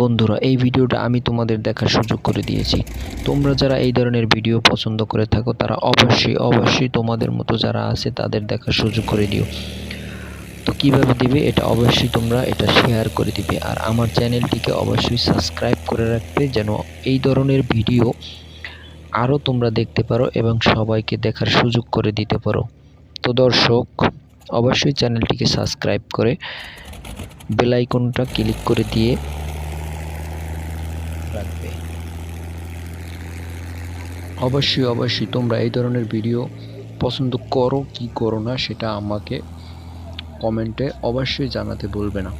বন্ধুরা, এই ভিডিওটা আমি তোমাদের দেখার সুযোগ করে দিয়েছি। তোমরা যারা এই ধরনের ভিডিও পছন্দ করে থাকো, তারা অবশ্যই অবশ্যই তোমাদের মতো যারা আছে, তাদের দেখার সুযোগ করে দিও। তো কীভাবে দিবে, এটা অবশ্যই তোমরা এটা শেয়ার করে দিবে। আর আমার চ্যানেলটিকে অবশ্যই সাবস্ক্রাইব করে রাখবে, যেন এই ধরনের ভিডিও আরও তোমরা দেখতে পারো এবং সবাইকে দেখার সুযোগ করে দিতে পারো। তো দর্শক, অবশ্যই চ্যানেলটিকে সাবস্ক্রাইব করে বেল আইকনটা ক্লিক করে দিয়ে রাখবে অবশ্যই অবশ্যই তোমরা এই ধরনের ভিডিও পছন্দ করো, কি করো না সেটা আমাকে কমেন্টে অবশ্যই জানাতে ভুলবে না।